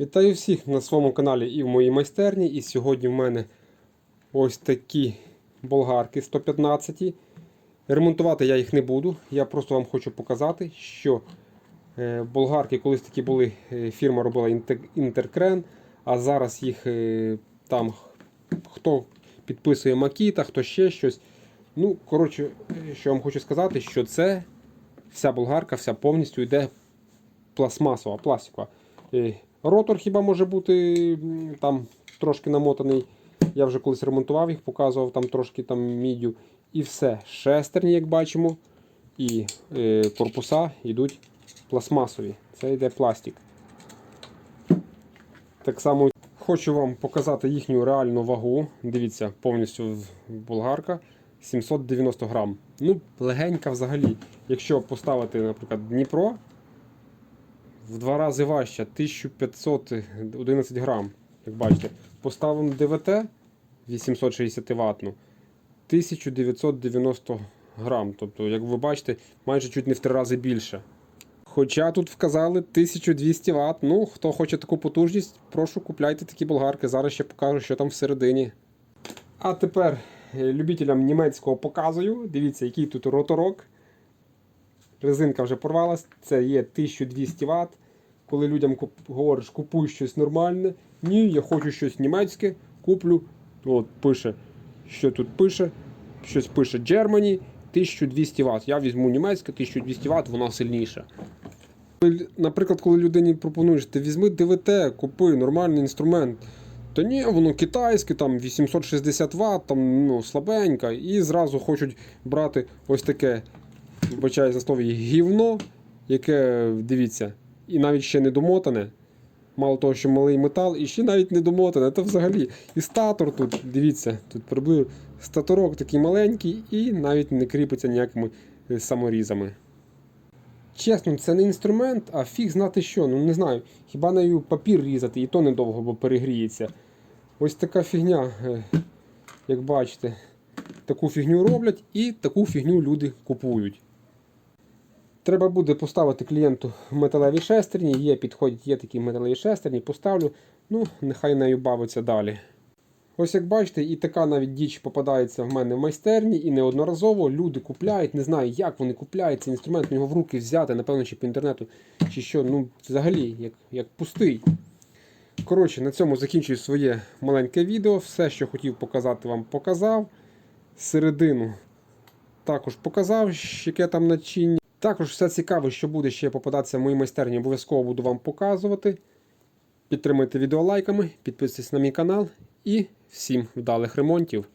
Вітаю всіх на своєму каналі і в моїй майстерні. І сьогодні в мене ось такі болгарки 115. Ремонтувати я їх не буду. Я просто вам хочу показати, що е, болгарки колись такі були, е, фірма робила Інтеркрен, а зараз їх е, там хто підписує Макіта, хто ще щось. Ну, коротше, що вам хочу сказати, що це вся болгарка, вся повністю йде пластмасова, пластикова. Ротор хіба може бути там трошки намотаний. Я вже колись ремонтував їх, показував там трошки там мідю. І все. Шестерні, як бачимо, і е, корпуса йдуть пластмасові. Це йде пластик. Так само хочу вам показати їхню реальну вагу. Дивіться, повністю болгарка 790 грам. Ну, легенька взагалі. Якщо поставити, наприклад, Дніпро, в два рази важче 1511 грам. Як бачите, поставимо ДВТ 860 ватну 1990 грам. Тобто, як ви бачите, майже чуть не в три рази більше. Хоча тут вказали 1200 Вт. Ну, хто хоче таку потужність, прошу купляйте такі болгарки. Зараз ще покажу, що там всередині. А тепер е, любителям німецького показую. Дивіться, який тут роторок. Резинка вже порвалась, це є 1200 Вт. Коли людям куп- говориш, купуй щось нормальне. Ні, я хочу щось німецьке, куплю. От пише, що тут пише. Щось пише Germany 1200 Вт. Я візьму німецьке 1200 Вт, воно сильніше. Коли- Наприклад, коли людині пропонуєш, ти візьми ДВТ, купи нормальний інструмент. Та ні, воно китайське, там 860 Вт, там ну, слабенько, і зразу хочуть брати ось таке, вибачаю за слово, гівно, яке, дивіться, і навіть ще не домотане. Мало того, що малий метал, і ще навіть не домотане. Та взагалі. І статор тут, дивіться, тут приблизно статорок такий маленький і навіть не кріпиться ніякими е, саморізами. Чесно, це не інструмент, а фіг знати що. Ну не знаю. Хіба нею папір різати, і то недовго, бо перегріється. Ось така фігня, е, як бачите, таку фігню роблять і таку фігню люди купують. Треба буде поставити клієнту металеві шестерні, є підходять, є такі металеві шестерні, поставлю, ну, нехай нею бавиться далі. Ось як бачите, і така навіть діч попадається в мене в майстерні, і неодноразово люди купляють, не знаю, як вони купляють цей інструмент, його в руки взяти, напевно, чи по інтернету, чи що, ну, взагалі, як, як пустий. Коротше, на цьому закінчую своє маленьке відео. Все, що хотів показати, вам показав. Середину також показав, яке там начиння. Також все цікаве, що буде ще попадатися в моїй майстерні, обов'язково буду вам показувати. Підтримуйте відео лайками, підписуйтесь на мій канал і всім вдалих ремонтів